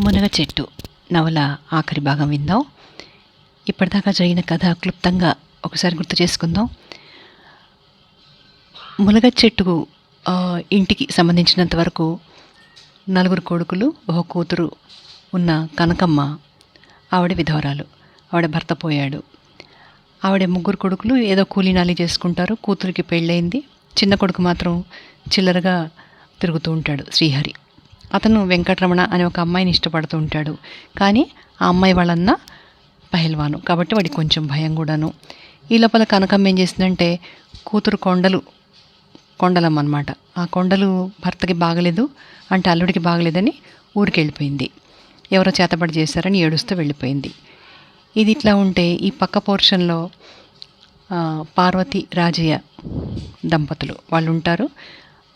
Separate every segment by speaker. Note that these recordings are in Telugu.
Speaker 1: మునగ చెట్టు. నవల ఆఖరి భాగం విందాం. ఇప్పటిదాకా జరిగిన కథ క్లుప్తంగా ఒకసారి గుర్తు చేసుకుందాం. మునగ చెట్టుకు ఇంటికి సంబంధించినంత వరకు నలుగురు కొడుకులు ఒక కూతురు ఉన్న కనకమ్మ ఆవిడ విధవరాలు. ఆవిడ భర్త పోయాడు. ఆవిడ ముగ్గురు కొడుకులు ఏదో కూలీనాలి చేసుకుంటారు. కూతురికి పెళ్ళయింది. చిన్న కొడుకు మాత్రం చిల్లరగా తిరుగుతూ ఉంటాడు శ్రీహరి. అతను వెంకటరమణ అనే ఒక అమ్మాయిని ఇష్టపడుతూ ఉంటాడు. కానీ ఆ అమ్మాయి వాళ్ళన్న పహల్వాను. కాబట్టి వాడికి కొంచెం భయం కూడాను. ఈ లోపల కనకమ్మ ఏం చేసిందంటే కూతురు కొండలు కొండలం అనమాట ఆ కొండలు భర్తకి బాగలేదు అంటే అల్లుడికి బాగలేదని ఊరికి వెళ్ళిపోయింది. ఎవరో చేతబడి చేశారని ఏడుస్తూ వెళ్ళిపోయింది. ఇది ఇట్లా ఉంటే ఈ పక్క పోర్షన్లో పార్వతి రాజయ్య దంపతులు వాళ్ళు ఉంటారు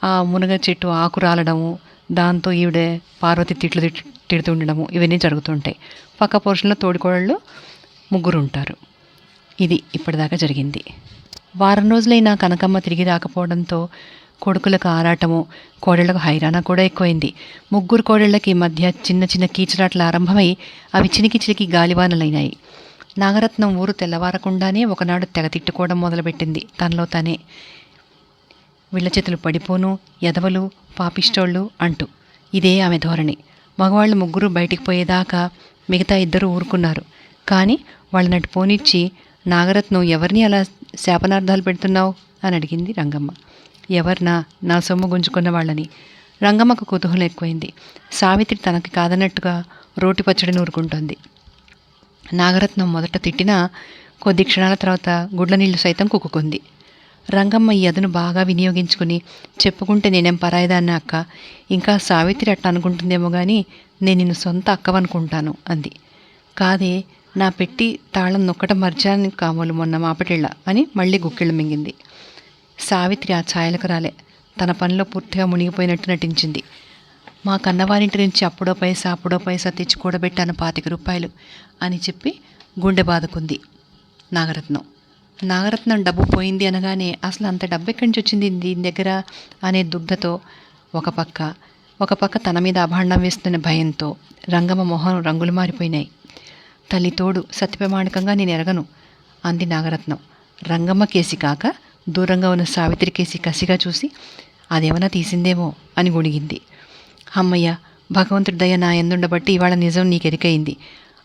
Speaker 1: ఆ మునగ చెట్టు ఆకు రాలడము దాంతో ఈవిడ పార్వతి తిట్లు తిడుతూ ఉండడము ఇవన్నీ జరుగుతుంటాయి. పక్క పోర్షన్లో తోడికోడళ్ళు ముగ్గురు ఉంటారు ఇది ఇప్పటిదాకా జరిగింది. వారం రోజులైనా కనకమ్మ తిరిగి రాకపోవడంతో కొడుకులకు ఆరాటము కోడళ్ళకు హైరాణ కూడా ఎక్కువైంది. ముగ్గురు కోడళ్ళకి మధ్య చిన్న చిన్న కీచులాట్లు ఆరంభమై అవి చినికి చినికి గాలివానలైనాయి. నాగరత్నం ఊరు తెల్లవారకుండానే ఒకనాడు తెగ తిట్టుకోవడం మొదలుపెట్టింది. తనలో తనే వీళ్ళ చేతులు పడిపోను ఎదవలు పాపిష్టోళ్ళు అంటూ. ఇదే ఆమె ధోరణి. మగవాళ్ళు ముగ్గురు బయటికి పోయేదాకా మిగతా ఇద్దరు ఊరుకున్నారు. కానీ వాళ్ళనట్టు పోనిచ్చి నాగరత్నం ఎవరిని అలా శాపనార్థాలు పెడుతున్నావు? అని అడిగింది రంగమ్మ. ఎవర్నా? నా సొమ్ము గుంజుకున్న వాళ్ళని. రంగమ్మకు కుతూహలం ఎక్కువైంది. సావిత్రి తనకి కాదన్నట్టుగా రోటి పచ్చడి నూరుకుంటోంది. నాగరత్నం మొదట తిట్టినా కొద్ది క్షణాల తర్వాత గుడ్ల నీళ్ళు సైతం కుక్కుకుంది. రంగమ్మ ఈ అదును బాగా వినియోగించుకుని చెప్పుకుంటే నేనేం పరాయిదాన్ని అక్క? ఇంకా సావిత్రి అట్ట అనుకుంటుందేమో కానీ నేను నిన్ను సొంత అక్కవనుకుంటాను అంది. కాదే నా పెట్టి తాళం నొక్కటం మర్చాను కామోలు మొన్న మాపటిళ్ళ అని మళ్ళీ గుక్కిళ్ళు మింగింది. సావిత్రి ఆ ఛాయలకు రాలే. తన పనిలో పూర్తిగా మునిగిపోయినట్టు నటించింది. మా కన్నవారింటి నుంచి అప్పుడో పైసా అప్పుడో పైసా తెచ్చి కూడబెట్టాను పాతిక రూపాయలు అని చెప్పి గుండె బాదుకుంది నాగరత్నం. నాగరత్నం డబ్బు పోయింది అనగానే అసలు అంత డబ్బు ఎక్కడి నుంచి వచ్చింది దీని దగ్గర అనే దుగ్ధతో ఒక పక్క ఒక పక్క తన మీద అభాండం వేస్తున్న భయంతో రంగమ్మ మొహం రంగులు మారిపోయినాయి. తల్లి తోడు సత్యప్రమాణికంగా నేను ఎరగను అంది నాగరత్నం. రంగమ్మ కేసి కాక దూరంగా ఉన్న సావిత్రి కేసి కసిగా చూసి అదేమన్నా తీసిందేమో అని గుణిగింది. అమ్మయ్య భగవంతుడి దయ నా ఎందుండబట్టి ఇవాళ నిజం నీకెరికయింది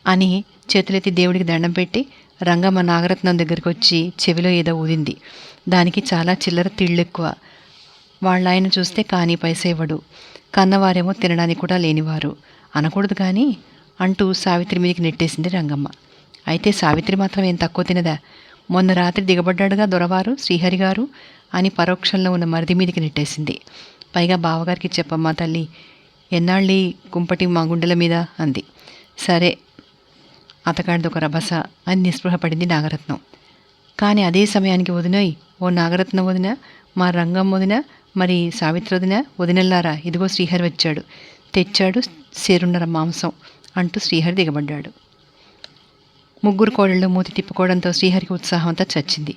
Speaker 1: అని చేతులెత్తి దేవుడికి దండం పెట్టి రంగమ్మ నాగరత్నం దగ్గరికి వచ్చి చెవిలో ఏదో ఊదింది. దానికి చాలా చిల్లర తిళ్ళెక్కువ. వాళ్ళ ఆయన చూస్తే కానీ పైసేవడు ఇవ్వడు. కన్నవారేమో తినడానికి కూడా లేనివారు. అనకూడదు కానీ అంటూ సావిత్రి మీదకి నెట్టేసింది రంగమ్మ. అయితే సావిత్రి మాత్రం ఏం తక్కువ తినదా? మొన్న రాత్రి దిగబడ్డాడుగా దొరవారు శ్రీహరి గారు అని పరోక్షంలో ఉన్న మరిది మీదకి నెట్టేసింది. పైగా బావగారికి చెప్పమ్మా తల్లి ఎన్నాళ్ళీ కుంపటి మా గుండెల మీద? అంది. సరే అతగాడిది ఒక రభస అని నిస్పృహపడింది నాగరత్నం. కానీ అదే సమయానికి వదినోయ్ ఓ నాగరత్నం వదిన మా రంగం వదిన మరి సావిత్రి వదిన వదినల్లారా ఇదిగో శ్రీహరి వచ్చాడు. తెచ్చాడు సేరున్నర మాంసం అంటూ శ్రీహరి దిగబడ్డాడు. ముగ్గురు కోడళ్ళు మూతి తిప్పుకోవడంతో శ్రీహరికి ఉత్సాహం అంతా చచ్చింది.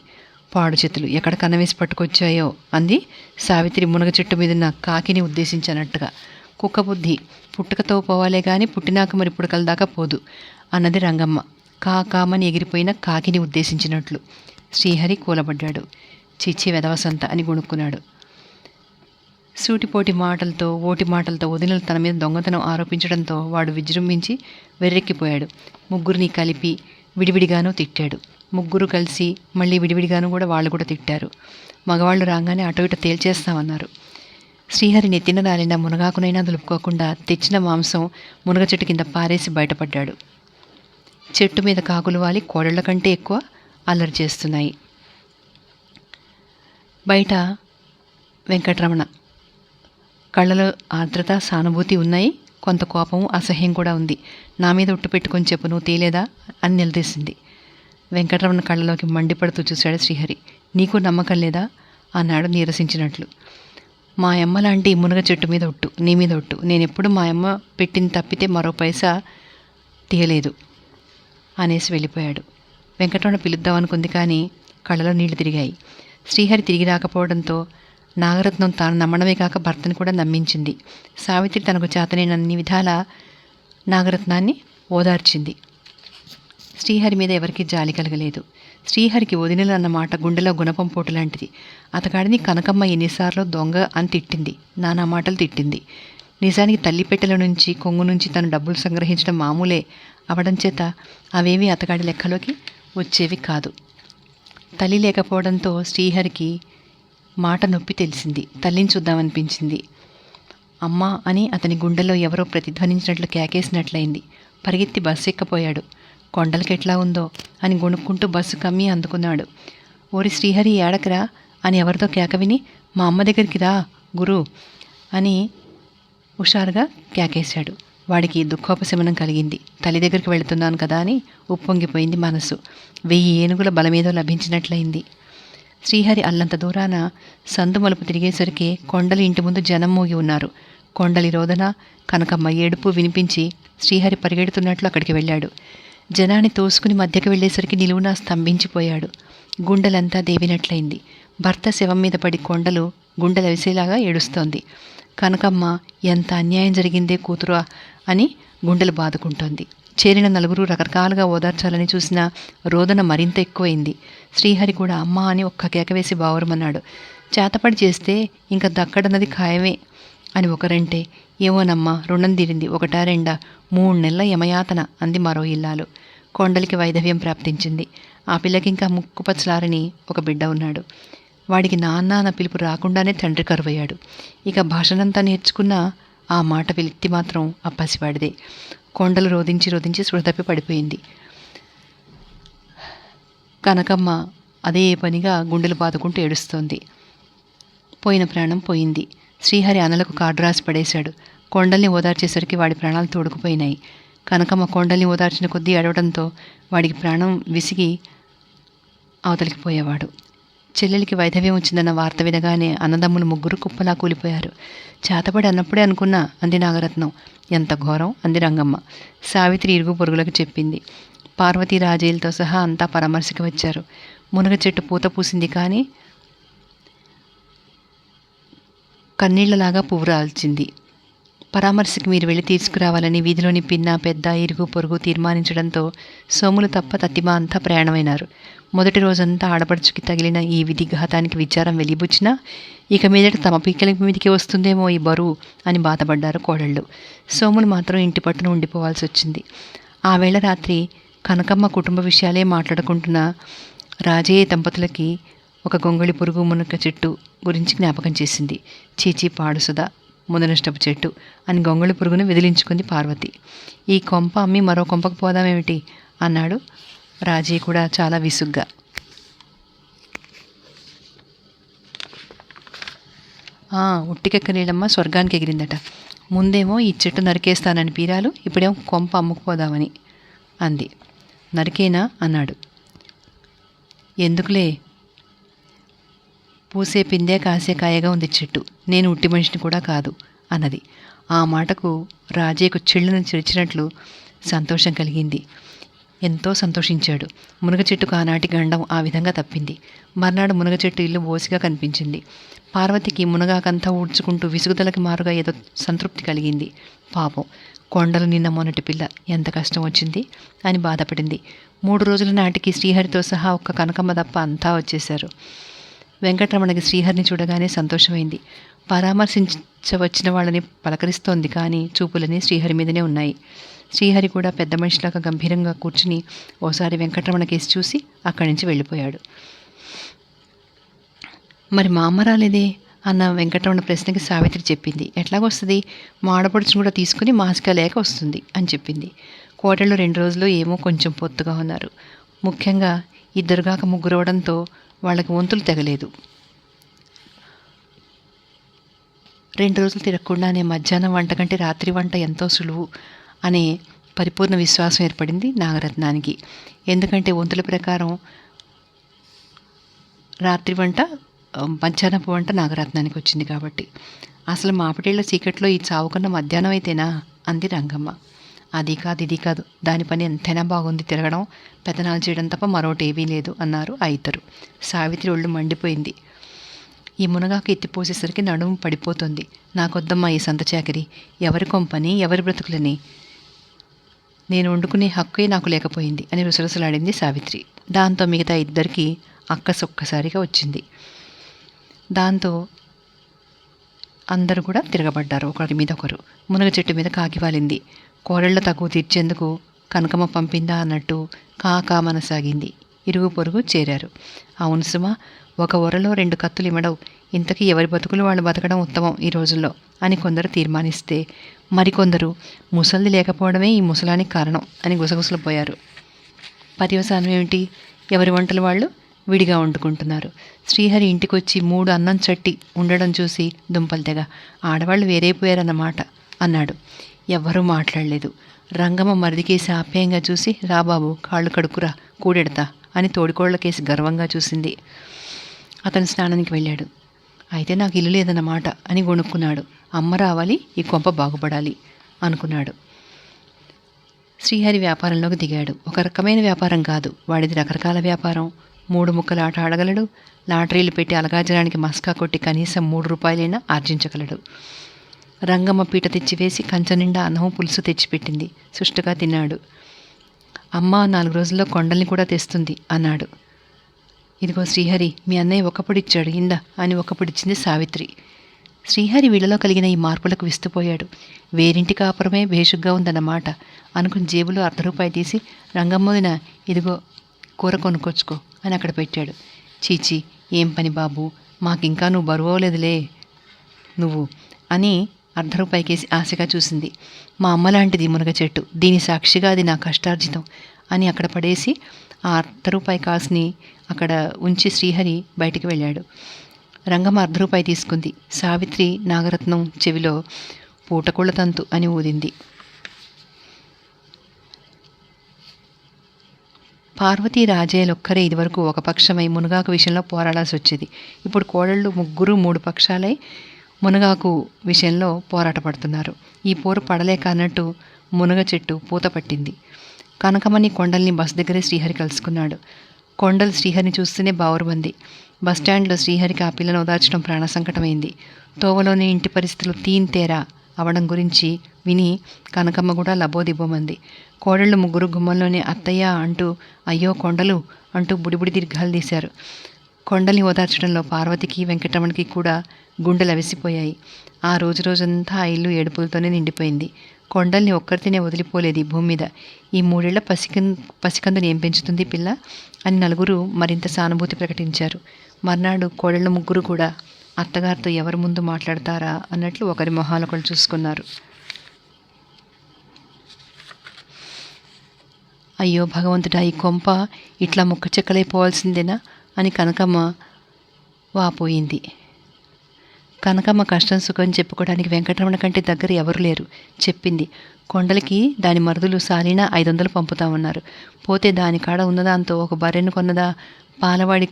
Speaker 1: పాడు చేతులు ఎక్కడ కన్నవేసి పట్టుకొచ్చాయో అంది సావిత్రి మునగ చెట్టు మీదున్న కాకిని ఉద్దేశించినట్టుగా. కుక్క బుద్ధి. పుట్టుకతో పోవాలే గాని పుట్టినాక మరి పుడకల దాకా పోదు. అన్నది రంగమ్మ. కాకామని ఎగిరిపోయిన కాకిని ఉద్దేశించినట్లు. శ్రీహరి కూలబడ్డాడు. చిచ్చి వెదవసంత అని గుణుక్కున్నాడు. సూటిపోటి మాటలతో ఓటి మాటలతో వదినలు తన మీద దొంగతనం ఆరోపించడంతో వాడు విజృంభించి వెర్రెక్కిపోయాడు. ముగ్గురిని కలిపి విడివిడిగానూ తిట్టాడు. ముగ్గురు కలిసి మళ్ళీ విడివిడిగాను కూడా వాళ్ళు కూడా తిట్టారు. మగవాళ్ళు రాగానే అటు ఇటు తేల్చేస్తామన్నారు. శ్రీహరి నెత్తిన రాలిన మునగాకునైనా దులుపుకోకుండా తెచ్చిన మాంసం మునగ చెట్టు కింద పారేసి బయటపడ్డాడు. చెట్టు మీద కాకులు వాలి కోడళ్ళ కంటే ఎక్కువ అల్లరి చేస్తున్నాయి. బయట వెంకటరమణ. కళ్ళలో ఆర్ద్రత సానుభూతి ఉన్నాయి. కొంత కోపం అసహ్యం కూడా ఉంది. నా మీద ఉట్టు పెట్టుకొని చెప్పు నువ్వు తేలేదా అని నిలదీసింది. వెంకటరమణ కళ్ళలోకి మండిపడుతూ చూశాడు శ్రీహరి. నీకు నమ్మకం లేదా? అన్నాడు నీరసించినట్లు. మా అమ్మ లాంటి మునగ చెట్టు మీద ఒట్టు నీ మీద ఒట్టు. నేను ఎప్పుడు మా అమ్మ పెట్టింది తప్పితే మరో పైసా తీయలేదు అనేసి వెళ్ళిపోయాడు. వెంకటరమణ పిలుద్దామనుకుంది కానీ కళ్ళలో నీళ్ళు తిరిగాయి. శ్రీహరి తిరిగి రాకపోవడంతో నాగరత్నం తాను నమ్మడమే కాక భర్తను కూడా నమ్మించింది. సావిత్రి తనకు చేతనైన అన్ని విధాల నాగరత్నాన్ని ఓదార్చింది. శ్రీహరి మీద ఎవరికీ జాలి కలగలేదు. శ్రీహరికి వదినలు అన్న మాట గుండెలో గుణపం పోటు లాంటిది. అతగాడిని కనకమ్మ ఎన్నిసార్లు దొంగ అని తిట్టింది. నానా మాటలు తిట్టింది. నిజానికి తల్లిపెట్టెల నుంచి కొంగు నుంచి తను డబ్బులు సంగ్రహించడం మామూలే. అవడం చేత అవేమీ అతగాడి లెక్కలోకి వచ్చేవి కాదు. తల్లి లేకపోవడంతో శ్రీహరికి మాట నొప్పి తెలిసింది. తల్లిని చూద్దామనిపించింది. అమ్మా అని అతని గుండెలో ఎవరో ప్రతిధ్వనించినట్లు కేకేసినట్లయింది. పరిగెత్తి బస్సు ఎక్కపోయాడు. కొండలకి ఎట్లా ఉందో అని గొణుక్కుంటూ బస్సు కమ్మి అందుకున్నాడు. ఓరి శ్రీహరి ఏడకరా? అని ఎవరితో కేక విని మా అమ్మ దగ్గరికి రా గురు అని హుషారుగా కేకేశాడు. వాడికి దుఃఖోపశమనం కలిగింది. తల్లి దగ్గరికి వెళుతున్నాను కదా అని ఉప్పొంగిపోయింది మనసు. వెయ్యి ఏనుగుల బలమేదో లభించినట్లయింది. శ్రీహరి అల్లంత దూరాన సందు మలుపు తిరిగేసరికి కొండలు ఇంటి ముందు జనం మూగి ఉన్నారు. కొండలి రోదన కనకమ్మ ఏడుపు వినిపించి శ్రీహరి పరిగెడుతున్నట్లు అక్కడికి వెళ్ళాడు. జనాన్ని తోసుకుని మధ్యకి వెళ్ళేసరికి నిలువునా స్తంభించిపోయాడు. గుండెలంతా దేవినట్లయింది. భర్త శవం మీద పడి కొండలు గుండెలవిసేలాగా ఏడుస్తోంది. కనకమ్మ ఎంత అన్యాయం జరిగిందే కూతురు అని గుండెలు బాదుకుంటోంది. చేరిన నలుగురు రకరకాలుగా ఓదార్చాలని చూసిన రోదన మరింత ఎక్కువైంది. శ్రీహరి కూడా అమ్మ అని ఒక్క కేక వేసి చేతపడి చేస్తే ఇంకా దక్కడన్నది ఖాయమే. అని ఒకరంటే ఏమోనమ్మా రుణం తీరింది ఒకటా రెండా మూడు నెలల యమయాతన అంది మరో ఇల్లాలు. కొండలికి వైధవ్యం ప్రాప్తించింది. ఆ పిల్లకి ఇంకా ముక్కుపచ్చలారని ఒక బిడ్డ ఉన్నాడు. వాడికి నాన్న అన్న పిలుపు రాకుండానే తండ్రి కరువయ్యాడు. ఇక భాషనంతా నేర్చుకున్న ఆ మాట వ్యక్తి మాత్రం ఆ పసివాడిదే కొండలు రోధించి రోధించి స్పృహతప్పి పడిపోయింది. కనకమ్మ అదే పనిగా గుండెలు బాదుకుంటూ ఏడుస్తోంది. పోయిన ప్రాణం పోయింది. శ్రీహరి అనలకు కార్డు రాసి పడేశాడు. కొండల్ని ఓదార్చేసరికి వాడి ప్రాణాలు తోడుకుపోయినాయి. కనకమ్మ కొండల్ని ఓదార్చిన కొద్దీ అడవడంతో వాడికి ప్రాణం విసిగి అవతలికి పోయేవాడు. చెల్లెలికి వైధవ్యం వచ్చిందన్న వార్త వినగానే అన్నదమ్ములు ముగ్గురు కుప్పలా కూలిపోయారు. చేతపడి అన్నప్పుడే అనుకున్నా అంది నాగరత్నం ఎంత ఘోరం అంది రంగమ్మ. సావిత్రి ఇరుగు పొరుగులకు చెప్పింది. పార్వతీ రాజేలతో సహా అంతా పరామర్శకు వచ్చారు. మునగ చెట్టు పూత పూసింది కానీ కన్నీళ్ళలాగా పువ్వు రాల్చింది పరామర్శకు మీరు వెళ్ళి తీసుకురావాలని వీధిలోని పిన్న పెద్ద ఇరుగు పొరుగు తీర్మానించడంతో సోములు తప్ప తత్తిమ అంతా ప్రయాణమైనారు. మొదటి రోజంతా ఆడపడుచుకి తగిలిన ఈ విధి ఘాతానికి విచారం వెలిబుచ్చినా ఇక మీదట తమ పీకల మీదకి వస్తుందేమో ఈ బరువు అని బాధపడ్డారు కోడళ్ళు. సోములు మాత్రం ఇంటి పట్టున ఉండిపోవాల్సి వచ్చింది ఆ వేళ రాత్రి కనకమ్మ కుటుంబ విషయాలే మాట్లాడుకుంటున్న రాజయ్య దంపతులకి ఒక గొంగళి పురుగు మునక చెట్టు గురించి జ్ఞాపకం చేసింది. చీచీ పాడుసుదా ముదనష్టపు చెట్టు అని గొంగళి పురుగును విదిలించుకుంది పార్వతి. ఈ కొంప అమ్మి మరో కొంపకు పోదామేమిటి? అన్నాడు. రాజీ కూడా చాలా విసుగ్గా. ఉట్టికెక్క నీళ్ళమ్మ స్వర్గానికి ఎగిరిందట. ముందేమో ఈ చెట్టు నరికేస్తానని పీరాలు ఇప్పుడేమో కొంప అమ్ముకుపోదామని అంది. నరికేనా? అన్నాడు. ఎందుకులే? పూసే పిందే కాసే కాయగా ఉంది చెట్టు. నేను ఉట్టి మనిషిని కూడా కాదు అన్నది. ఆ మాటకు రాజయ్యకు చెళ్ళును చిరిచినట్లు సంతోషం కలిగింది. ఎంతో సంతోషించాడు. మునగ చెట్టుకు ఆనాటి గండం ఆ విధంగా తప్పింది. మర్నాడు మునగ చెట్టు ఇల్లు బోసిగా కనిపించింది. పార్వతికి మునగాకంతా ఊడ్చుకుంటూ విసుగుదలకి మారుగా ఏదో సంతృప్తి కలిగింది. పాపం కొండలు నిన్న మొన్నటి పిల్ల ఎంత కష్టం వచ్చింది అని బాధపడింది. మూడు రోజుల నాటికి శ్రీహరితో సహా ఒక్క కనకమ్మ తప్ప అంతా వచ్చేశారు. వెంకటరమణకి శ్రీహరిని చూడగానే సంతోషమైంది. పరామర్శించవచ్చిన వాళ్ళని పలకరిస్తోంది కానీ చూపులని శ్రీహరి మీదనే ఉన్నాయి. శ్రీహరి కూడా పెద్ద మనిషిలాగా గంభీరంగా కూర్చుని ఓసారి వెంకటరమణ కేసి చూసి అక్కడి నుంచి వెళ్ళిపోయాడు. మరి మా అమ్మ రాలేదే? అన్న వెంకటరమణ ప్రశ్నకి సావిత్రి చెప్పింది. ఎట్లాగొస్తుంది? మా ఆడపడుచును కూడా తీసుకుని మాస్కా లేక వస్తుంది అని చెప్పింది. కోటల్లో రెండు రోజులు ఏమో కొంచెం పొత్తుగా ఉన్నారు. ముఖ్యంగా ఇద్దరుగాక ముగ్గురవడంతో వాళ్ళకి వంతులు తెగలేదు. రెండు రోజులు తిరగకుండానే మధ్యాహ్నం వంట కంటే రాత్రి వంట ఎంతో సులువు అనే పరిపూర్ణ విశ్వాసం ఏర్పడింది నాగరత్నానికి. ఎందుకంటే వంతుల ప్రకారం రాత్రి వంట మధ్యాహ్నపు వంట నాగరత్నానికి వచ్చింది కాబట్టి. అసలు మాపిటేళ్ళ చీకట్లో ఈ చావుకున్న మధ్యాహ్నం అయితేనా? అంది రంగమ్మ. అది కాదు ఇది కాదు. దాని పని ఎంతైనా బాగుంది తిరగడం పెత్తనాలు చేయడం తప్ప మరోటి ఏమీ లేదు అన్నారు ఆ ఇద్దరు సావిత్రి ఒళ్ళు మండిపోయింది. ఈ మునగాకు ఎత్తిపోసేసరికి నడుము పడిపోతుంది. నాకొద్దమ్మా ఈ సంత చాకరి. ఎవరి కొంపని ఎవరి బ్రతుకులని? నేను వండుకునే హక్కే నాకు లేకపోయింది అని రుసరుసలాడింది సావిత్రి. దాంతో మిగతా ఇద్దరికి అక్కసు ఒక్కసారిగా వచ్చింది. దాంతో అందరూ కూడా తిరగబడ్డారు. ఒకరి మీద ఒకరు. మునగ చెట్టు మీద కాకి వాలింది. కోడళ్ళ తగు తీర్చేందుకు కనకమ్మ పంపిందా అన్నట్టు కాకా మనసాగింది. ఇరుగు పొరుగు చేరారు. అవును సుమ ఒక ఒరలో రెండు కత్తులు ఇమ్మడవు ఇంతకీ ఎవరి బతుకులు వాళ్ళు బతకడం ఉత్తమం ఈ రోజుల్లో అని కొందరు తీర్మానిస్తే మరికొందరు ముసలిది లేకపోవడమే ఈ ముసలానికి కారణం అని గుసగుసలు పోయారు. పర్యవసానం ఏమిటి? ఎవరి వంటలు వాళ్ళు? విడిగా వండుకుంటున్నారు. శ్రీహరి ఇంటికొచ్చి మూడు అన్నం చట్టి ఉండడం చూసి దుంపలు తెగ. ఆడవాళ్ళు వేరైపోయారన్నమాట. అన్నాడు. ఎవ్వరూ మాట్లాడలేదు. రంగమ్మ మరిదికేసి ఆప్యాయంగా చూసి రాబాబు కాళ్ళు కడుక్కురా కూడెడతా అని తోడికోళ్ళకేసి గర్వంగా చూసింది. అతను స్నానానికి వెళ్ళాడు. అయితే నాకు ఇల్లు లేదన్నమాట అని గొణుక్కున్నాడు అమ్మ రావాలి ఈ కొంప బాగుపడాలి అనుకున్నాడు. శ్రీహరి వ్యాపారంలోకి దిగాడు. ఒక రకమైన వ్యాపారం కాదు. వాడిది రకరకాల వ్యాపారం. మూడు ముక్కలు ఆట ఆడగలడు. లాటరీలు పెట్టి అలగాజనానికి మస్కా కొట్టి కనీసం మూడు రూపాయలైనా ఆర్జించగలడు. రంగమ్మ పీట తెచ్చివేసి కంచె నిండా అన్నం పులుసు తెచ్చిపెట్టింది. సుష్టుగా తిన్నాడు. అమ్మ నాలుగు రోజుల్లో కొండల్ని కూడా తెస్తుంది అన్నాడు. ఇదిగో శ్రీహరి మీ అన్నయ్య ఒకప్పుడిచ్చాడు ఇందా అని ఒకప్పుడు ఇచ్చింది సావిత్రి. శ్రీహరి వీళ్ళలో కలిగిన ఈ మార్పులకు విస్తుపోయాడు. వేరింటి కాపురమే భేషుగ్గా ఉందన్నమాట. అనుకుని జేబులో అర్ధ రూపాయి తీసి రంగమ్మదిన ఇదిగో కూర కొనుక్కొచ్చుకో అని అక్కడ పెట్టాడు. చీచి ఏం పని బాబు? మాకింకా నువ్వు బరువు నువ్వు అని అర్ధ రూపాయికేసి ఆశగా చూసింది. మా అమ్మ లాంటిది మునగ చెట్టు. దీని సాక్షిగా అది నా కష్టార్జితం అని అక్కడ పడేసి ఆ అర్ధ రూపాయి కాసుని అక్కడ ఉంచి శ్రీహరి బయటికి వెళ్ళాడు. రంగం అర్ధ రూపాయి తీసుకుంది. సావిత్రి నాగరత్నం చెవిలో పూటకుళ్ళ తంతు అని ఊదింది. పార్వతీ రాజయ్యలొక్కరే ఇదివరకు ఒక పక్షమై మునగాకు విషయంలో పోరాడాల్సి వచ్చేది ఇప్పుడు కోడళ్ళు ముగ్గురు మూడు పక్షాలై మునగాకు విషయంలో పోరాటపడుతున్నారు. ఈ పోరు పడలేక అన్నట్టు మునగ చెట్టు పూత పట్టింది. కనకమణి కొండల్ని బస్ దగ్గరే శ్రీహరి కలుసుకున్నాడు. కొండలు శ్రీహరిని చూస్తూనే బావురుమంది. బస్టాండ్లో శ్రీహరికి ఆ పిల్లను ఓదార్చడం ప్రాణ సంకటమైంది. తోవలోని ఇంటి పరిస్థితులు తీన్ తేరా అవడం గురించి విని కనకమ్మ కూడా లబోదిబ్బోమంది. కోడళ్ళు ముగ్గురు గుమ్మంలోనే అత్తయ్య అంటూ అయ్యో కొండలు అంటూ బుడిబుడి దీర్ఘాలు తీశారు. కొండల్ని ఓదార్చడంలో పార్వతికి వెంకటరమణకి కూడా గుండెలు అవిసిపోయాయి. ఆ రోజు రోజంతా ఆ ఇల్లు ఏడుపులతోనే నిండిపోయింది. కొండల్ని ఒక్కరితేనే వదిలిపోలేదు ఈ భూమి మీద ఈ మూడేళ్ళ పసికం పసికందుని ఏం పెంచుతుంది పిల్ల అని నలుగురు మరింత సానుభూతి ప్రకటించారు. మర్నాడు కోడళ్ళ ముగ్గురు కూడా అత్తగారితో ఎవరి ముందు మాట్లాడతారా అన్నట్లు ఒకరి మొహాలు ఒకరు చూసుకున్నారు. అయ్యో భగవంతుడా ఈ కొంప ఇట్లా ముక్క చెక్కలైపోవాల్సిందేనా అని కనకమ్మ వాపోయింది. కనకమ్మ కష్టం సుఖం చెప్పుకోవడానికి వెంకటరమణ కంటే దగ్గర ఎవరు లేరు చెప్పింది. కొండలకి దాని మరుదులు సాలినా ఐదు వందలు పంపుతామన్నారు. పోతే దాని కాడ ఉన్నదాంతో ఒక బర్రెను కొన్నదా పాలవాడి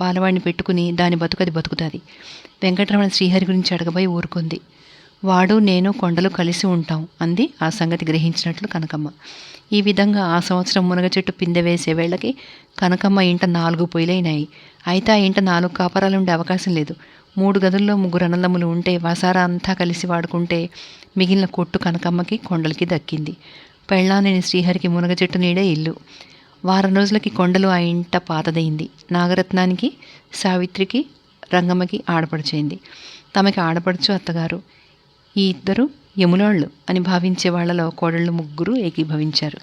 Speaker 1: పాలవాడిని పెట్టుకుని దాని బతుకది బతుకుతుంది. వెంకటరమణ శ్రీహరి గురించి అడగబోయి ఊరుకుంది. వాడు నేను కొండలు కలిసి ఉంటాం అంది ఆ సంగతి గ్రహించినట్లు కనకమ్మ. ఈ విధంగా ఆ సంవత్సరం మునగ చెట్టు పిందె వేసే వేళకి కనకమ్మ ఇంట నాలుగు పొయ్యిలైనాయి. అయితే ఆ ఇంట నాలుగు కాపరాలు ఉండే అవకాశం లేదు. మూడు గదుల్లో ముగ్గురు అన్నదమ్ములు ఉంటే వసారా అంతా కలిసి వాడుకుంటే మిగిలిన కొట్టు కనకమ్మకి కొండలకి దక్కింది. పెళ్ళానేని శ్రీహరికి మునగ చెట్టు నీడే ఇల్లు. వారం రోజులకి కొండలు ఆ ఇంట పాతదైంది. నాగరత్నానికి సావిత్రికి రంగమ్మకి ఆడపడిచైంది. తమకి ఆడపడుచు అత్తగారు. ఈ ఇద్దరు యమునాళ్ళు అని భావించే వాళ్ళలో కోడళ్ళు ముగ్గురు ఏకీభవించారు.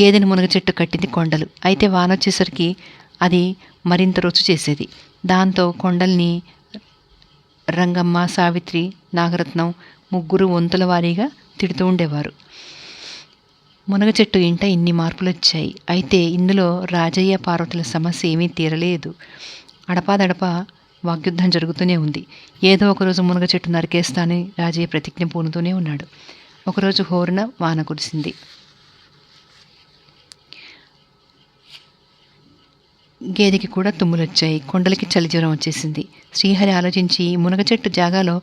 Speaker 1: గేదెని మునగ చెట్టు కట్టింది కొండలు. అయితే వాన వచ్చేసరికి అది మరింత రుచి చేసేది. దాంతో కొండల్ని రంగమ్మ సావిత్రి నాగరత్నం ముగ్గురు వంతుల వారీగా తిడుతూ ఉండేవారు. మునగ చెట్టు ఇంట ఇన్ని మార్పులు వచ్చాయి అయితే ఇందులో రాజయ్య పార్వతుల సమస్య ఏమీ తీరలేదు. అడపాదడపా వాగ్యుద్ధం జరుగుతూనే ఉంది. ఏదో ఒకరోజు మునగ చెట్టు నరికేస్తానని రాజయ్య ప్రతిజ్ఞ పూనుతూనే ఉన్నాడు. ఒకరోజు హోరున వాన కురిసింది. గేదెకి కూడా తుమ్ములొచ్చాయి. కొండలకి చలి జ్వరం వచ్చేసింది. శ్రీహరి ఆలోచించి మునగ చెట్టు జాగాలో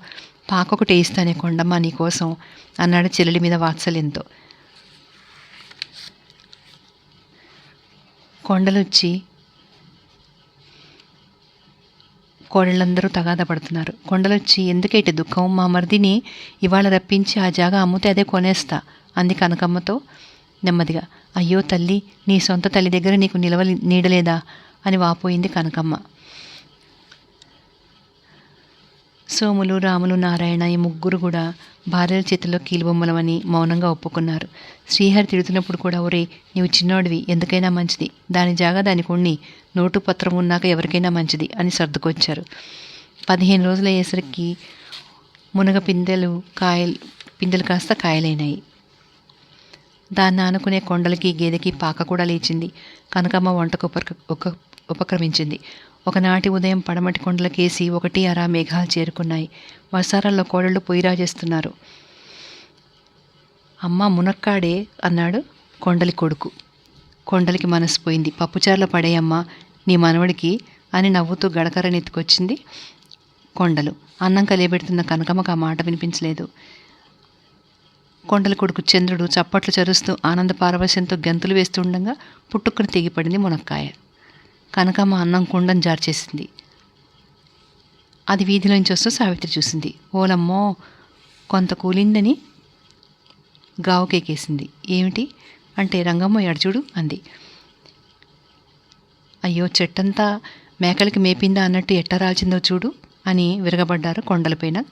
Speaker 1: పాకొకటి వేయిస్తానే కొండమ్మ నీకోసం అన్నాడు చెల్లెలి మీద వాత్సల్యంతో. కొండలొచ్చి కోడళ్ళందరూ తగాద పడుతున్నారు. కొండలొచ్చి ఎందుకేటి దుఃఖం? మా మరిదిని ఇవాళ రప్పించి ఆ జాగా అమ్మితే అదే కొనేస్తా అంది కనకమ్మతో నెమ్మదిగా. అయ్యో తల్లి నీ సొంత తల్లి దగ్గర నీకు నిలవ నీడలేదా అని వాపోయింది కనకమ్మ. సోములు రాములు నారాయణ ఈ ముగ్గురు కూడా భార్యల చేతిలో కీలుబొమ్మలమని మౌనంగా ఒప్పుకున్నారు. శ్రీహరి తిడుతున్నప్పుడు కూడా ఒరే నీవు చిన్నోడివి ఎందుకైనా మంచిది. దాని జాగా దాని కొన్ని నోటు పత్రం ఉన్నాక ఎవరికైనా మంచిది అని సర్దుకొచ్చారు. పదిహేను రోజులయ్యేసరికి మునగ పిందెలు కాయలు పిందెలు కాస్త కాయలైనాయి. దాన్ని ఆనుకునే కొండలకి గేదెకి పాక కూడా లేచింది. కనకమ్మ వంటకు ఉపక ఉపక్రమించింది. ఒకనాటి ఉదయం పడమటి కొండలకేసి ఒకటి అరా మేఘాలు చేరుకున్నాయి. వర్షారాల్లో కోడళ్ళు పొయ్యిరాజేస్తున్నారు. అమ్మ మునక్కాడే అన్నాడు కొండలి కొడుకు. కొండలికి మనసు పోయింది. పప్పుచారులో పడేయమ్మా నీ మనవడికి అని నవ్వుతూ గడకరని ఎత్తుకొచ్చింది కొండలు. అన్నం కలియబెడుతున్న కనకమ్మకు ఆ మాట వినిపించలేదు. కొండల కొడుకు చంద్రుడు చప్పట్లు చరుస్తూ ఆనంద పారవశ్యంతో గంతులు వేస్తుండగా పుట్టుకుని తెగిపడింది మునక్కాయ. కనకమ్మ అన్నం కుండం జార్చేసింది అది వీధిలోంచి వస్తూ సావిత్రి చూసింది. ఓలమ్మో కొంత కూలిందని గావుకేకేసింది ఏమిటి? అంటే రంగమ్మ ఎడచూడు అంది. అయ్యో చెట్టంతా మేకలకి మేపిందా అన్నట్టు ఎట్ట రాల్చిందో చూడు అని విరగబడ్డారు కొండలపైన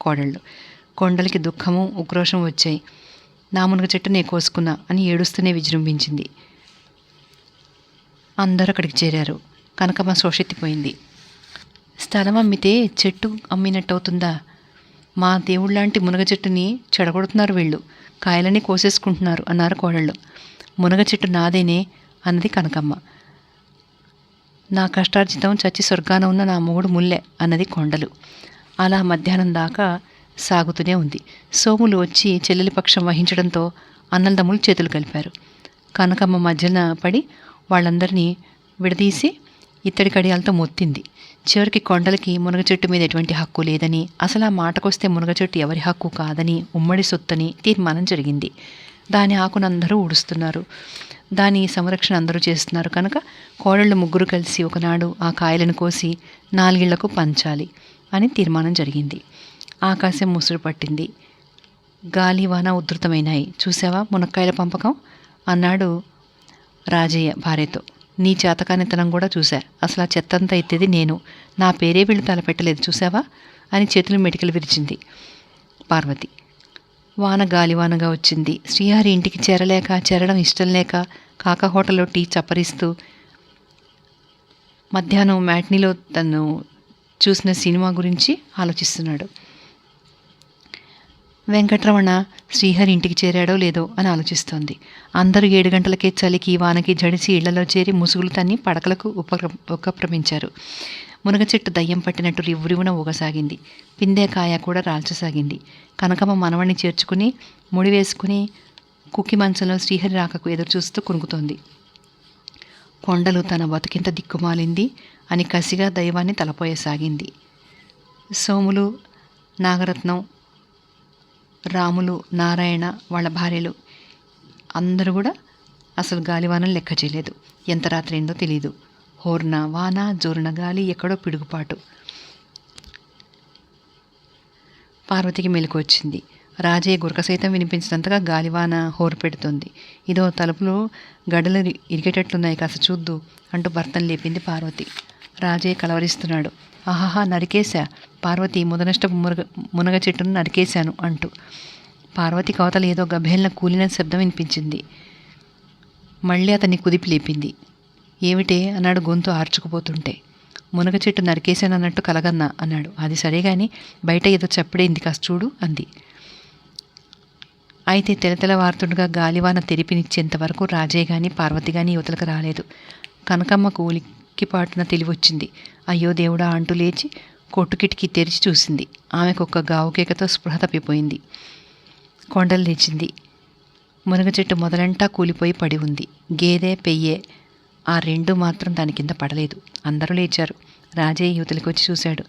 Speaker 1: కోడళ్ళు. కొండలకి దుఃఖము ఉక్రోషం వచ్చాయి. నా మునగ చెట్టు నే కోసుకున్నా అని ఏడుస్తూనే విజృంభించింది. అందరూ అక్కడికి చేరారు కనకమ్మ శోషెత్తిపోయింది స్థలం అమ్మితే చెట్టు అమ్మినట్టు అవుతుందా మా దేవుళ్ళలాంటి మునగ చెట్టుని చెడగొడుతున్నారు వీళ్ళు. కాయలని కోసేసుకుంటున్నారు అన్నారు కోడళ్ళు. మునగ చెట్టు నాదేనే అన్నది కనకమ్మ. నా కష్టార్జితం చచ్చి స్వర్గాన ఉన్న నా మొగుడు ముల్లె అన్నది కొండలు. అలా మధ్యాహ్నం దాకా సాగుతూనే ఉంది. సోములు వచ్చి చెల్లెలి పక్షం వహించడంతో అన్నదమ్ములు చేతులు కలిపారు. కనకమ్మ మధ్యన పడి వాళ్ళందరినీ విడదీసి ఇత్తడి కడియాలతో మొత్తింది. చివరికి కొండలకి మునగ చెట్టు మీద ఎటువంటి హక్కు లేదని అసలు ఆ మాటకొస్తే మునగ చెట్టు ఎవరి హక్కు కాదని ఉమ్మడి సొత్తని తీర్మానం జరిగింది. దాని ఆకును అందరూ ఊడుస్తున్నారు. దాని సంరక్షణ అందరూ చేస్తున్నారు కనుక కోడళ్ళు ముగ్గురు కలిసి ఒకనాడు ఆ కాయలను కోసి నాలుగిళ్ళకు పంచాలి అని తీర్మానం జరిగింది. ఆకాశం ముసురు పట్టింది. గాలి వాన ఉధృతమైనాయి. చూసావా మునక్కాయల పంపకం? అన్నాడు రాజయ్య భార్యతో. నీ చేతకానితనం కూడా చూశా. అసలు ఆ చెత్తంతా ఎత్తేది నేను. నా పేరే వీళ్ళు తలపెట్టలేదు చూసావా అని చేతులు మెటికలు విరిచింది పార్వతి. వాన గాలివానగా వచ్చింది. శ్రీహరి ఇంటికి చేరలేక చేరడం ఇష్టం లేక కాకా హోటల్లో టీ చప్పరిస్తూ మధ్యాహ్నం మ్యాట్నీలో తను చూసిన సినిమా గురించి ఆలోచిస్తున్నాడు. వెంకటరమణ శ్రీహరి ఇంటికి చేరాడో లేదో అని ఆలోచిస్తోంది. అందరూ ఏడు గంటలకే చలికి వానకి జడిసి ఇళ్ళలో చేరి ముసుగులు తన్ని పడకలకు ఉపక్ర ఉపక్రమించారు. మునగ చెట్టు దయ్యం పట్టినట్టు రివ్వురివున ఊగసాగింది. పిందేకాయ కూడా రాల్చసాగింది. కనకమ్మ మనవణ్ణి చేర్చుకుని ముడి వేసుకుని కుక్కి మంచంలో శ్రీహరి రాకకు ఎదురుచూస్తూ కొనుకుతోంది. కొండలు తన బతికింత దిక్కుమాలింది అని కసిగా దైవాన్ని తలపోయసాగింది. సోములు నాగరత్నం రాములు నారాయణ వాళ్ళ భార్యలు. అందరూ కూడా అసలు గాలివానం లెక్క చేయలేదు. ఎంత రాత్రి ఏందో తెలియదు హోర్న వాన జోరున గాలి ఎక్కడో పిడుగుపాటు. పార్వతికి మెలకు వచ్చింది. రాజయ్య గురక సైతం వినిపించినంతగా గాలివాన హోరు పెడుతుంది. ఇదో తలుపులు గడలు ఇరిగేటట్లున్నాయి కాస్త చూద్దు అంటూ భర్తను లేపింది పార్వతి. రాజయ్య కలవరిస్తున్నాడు. ఆహాహా నరికేశా? పార్వతి ముదనష్టపు మునగ మునగ చెట్టును నరికేశాను అంటూ. పార్వతి కవతల ఏదో గభేలన కూలిన శబ్దం వినిపించింది. మళ్ళీ అతన్ని కుదిపి లేపింది. ఏమిటే? అన్నాడు గొంతు ఆర్చుకుపోతుంటే. మునగ చెట్టు నరికేశానన్నట్టు కలగన్నా అన్నాడు. అది సరే కానీ బయట ఏదో చప్పుడైంది కాస్త చూడు అంది. అయితే తెలతెలవారుతుండగా గాలివాన తెరిపినిచ్చేంతవరకు రాజే గాని పార్వతి గాని యువతలకు రాలేదు. కనకమ్మ కూలికి పాటున తెలివొచ్చింది. అయ్యో దేవుడా అంటూ లేచి కొట్టు కిటికీ తెరిచి చూసింది. ఆమెకు ఒక్క గావుకేకతో స్పృహ తప్పిపోయింది. కొండలు లేచింది. మునగ చెట్టు మొదలంటా కూలిపోయి పడి ఉంది. గేదె పెయ్యే ఆ రెండు మాత్రం దాని కింద పడలేదు. అందరూ లేచారు. రాజే యువతలకి వచ్చి చూశాడు.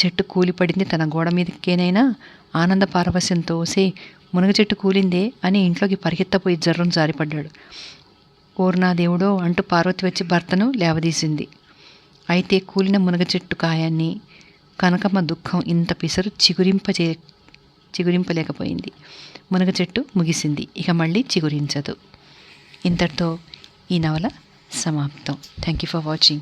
Speaker 1: చెట్టు కూలిపడింది తన గోడ మీదకేనైనా ఆనంద పారవస్యంతో సే మునగ చెట్టు కూలిందే అని ఇంట్లోకి పరిగెత్తపోయి జర్రం జారిపడ్డాడు. ఓర్నా దేవుడో అంటూ పార్వతి వచ్చి భర్తను లేవదీసింది. అయితే కూలిన మునగ చెట్టు కాయాన్ని కనకమ్మ దుఃఖం ఇంత పిసరు చిగురింపచే చిగురింపలేకపోయింది. మునగ చెట్టు ముగిసింది. ఇక మళ్ళీ చిగురించదు. ఇంతటితో ఈ నవల సమాప్తం. Thank you for watching